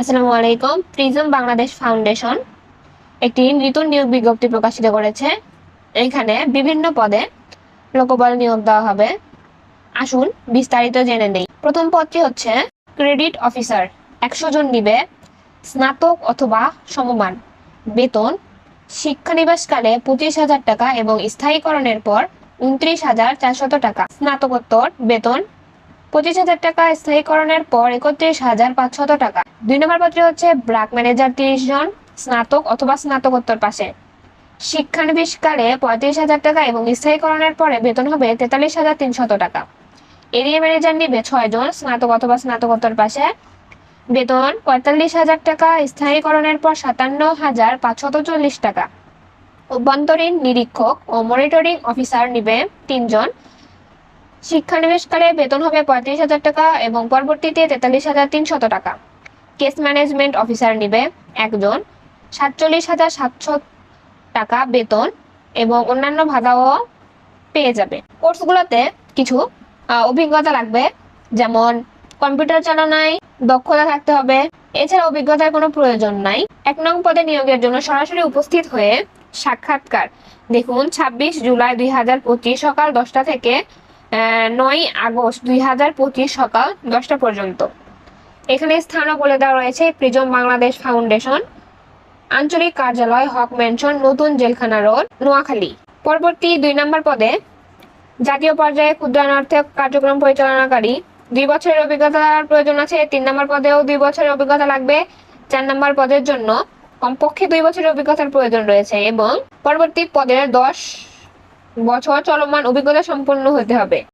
আসসালামু আলাইকুম। Prism Bangladesh foundation একটি নতুন নিয়োগ বিজ্ঞপ্তি প্রকাশিত করেছে। এখানে বিভিন্ন পদে লোকবল নিয়োগ দেওয়া হবে। আসুন বিস্তারিত জেনে নেই। প্রথম পদটি হচ্ছে ক্রেডিট অফিসার। একশো জন নিবে স্নাতক অথবা সমমান। বেতন শিক্ষানিবাসকালে পঁচিশ হাজার টাকা এবং স্থায়ীকরণের পর উনত্রিশ হাজার চারশত টাকা। স্নাতকোত্তর বেতন পঁচিশ হাজার টাকা স্থায়ীকরণের পর একত্রিশ হাজার পাঁচশত টাকা। দুই নম্বর পত্রে হচ্ছে ব্রাক ম্যানেজার তিরিশ জন স্নাতক অথবা স্নাতকোত্তর পাশে। শিক্ষানবিষ্কারে পঁয়ত্রিশ হাজার টাকা এবং স্থায়ীকরণের পরে বেতন হবে তেতাল্লিশ হাজার তিনশত টাকা। এরিয়া ম্যানেজার নিবে ছয় জন স্নাতক অথবা স্নাতকোত্তর পাশে। বেতন পঁয়তাল্লিশ হাজার টাকা, স্থায়ীকরণের পর সাতান্ন হাজার পাঁচশত চল্লিশ টাকা। অভ্যন্তরীণ নিরীক্ষক ও মনিটরিং অফিসার নিবে তিনজন শিক্ষানিবেশকালে বেতন হবে পঁয়ত্রিশ হাজার টাকা এবং পরবর্তীতে তেতাল্লিশ হাজার তিনশত টাকা। কেস ম্যানেজমেন্ট অফিসার নিবে একজন। সাতচল্লিশ হাজার সাতশো টাকা বেতন এবং অন্যান্য ভাতাও পেয়ে যাবে। কোর্সগুলোতে কিছু অভিজ্ঞতা লাগবে। যেমন, কম্পিউটার চালনায় দক্ষতা থাকতে হবে। এছাড়া অভিজ্ঞতার কোনো প্রয়োজন নাই। এক নং পদে নিয়োগের জন্য সরাসরি উপস্থিত হয়ে সাক্ষাৎকার। দেখুন, ছাব্বিশ জুলাই দুই হাজার পঁচিশ সকাল দশটা থেকে নয় আগস্ট দুই হাজার পঁচিশ সকাল দশটা পর্যন্ত। এখানে স্থানও বলে দেওয়া রয়েছে প্রিজম বাংলাদেশ ফাউন্ডেশন, আঞ্চলিক কার্যালয়, হক মেনশন নতুন জেলখানা রোড, নোয়াখালী। পরবর্তী দুই নম্বর পদে জাতীয় পর্যায়ে ক্ষুদ্রায়ন অর্থে কার্যক্রম পরিচালনাকারী, দুই বছরের অভিজ্ঞতার প্রয়োজন আছে। তিন নম্বর পদেও দুই বছরের অভিজ্ঞতা লাগবে। চার নম্বর পদের জন্য কমপক্ষে দুই বছরের অভিজ্ঞতার প্রয়োজন রয়েছে এবং পরবর্তী পদের দশ বছর চলমান অভিজ্ঞতা সম্পন্ন হতে হবে।